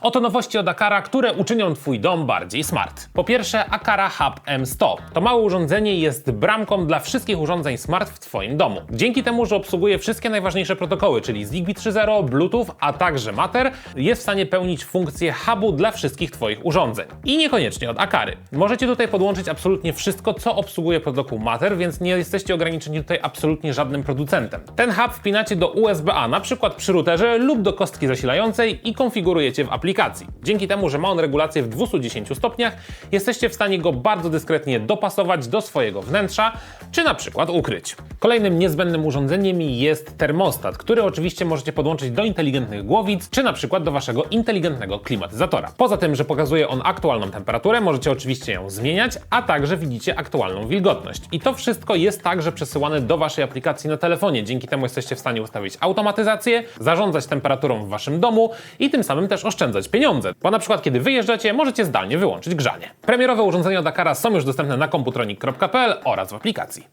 Oto nowości od Akara, które uczynią Twój dom bardziej smart. Po pierwsze, Akara Hub M100. To małe urządzenie jest bramką dla wszystkich urządzeń smart w Twoim domu. Dzięki temu, że obsługuje wszystkie najważniejsze protokoły, czyli Zigbee 3.0, Bluetooth, a także Matter, jest w stanie pełnić funkcję hubu dla wszystkich Twoich urządzeń. I niekoniecznie od Akary. Możecie tutaj podłączyć absolutnie wszystko, co obsługuje protokół Matter, więc nie jesteście ograniczeni tutaj absolutnie żadnym producentem. Ten hub wpinacie do USB-A, na przykład przy routerze lub do kostki zasilającej i konfigurujecie w aplikacji. Dzięki temu, że ma on regulację w 210 stopniach, jesteście w stanie go bardzo dyskretnie dopasować do swojego wnętrza, czy na przykład ukryć. Kolejnym niezbędnym urządzeniem jest termostat, który oczywiście możecie podłączyć do inteligentnych głowic, czy na przykład do waszego inteligentnego klimatyzatora. Poza tym, że pokazuje on aktualną temperaturę, możecie oczywiście ją zmieniać, a także widzicie aktualną wilgotność. I to wszystko jest także przesyłane do waszej aplikacji na telefonie. Dzięki temu jesteście w stanie ustawić automatyzację, zarządzać temperaturą w waszym domu i tym samym też oszczędzać pieniądze. Bo na przykład kiedy wyjeżdżacie, możecie zdalnie wyłączyć grzanie. Premierowe urządzenia Dakara są już dostępne na komputronik.pl oraz w aplikacji.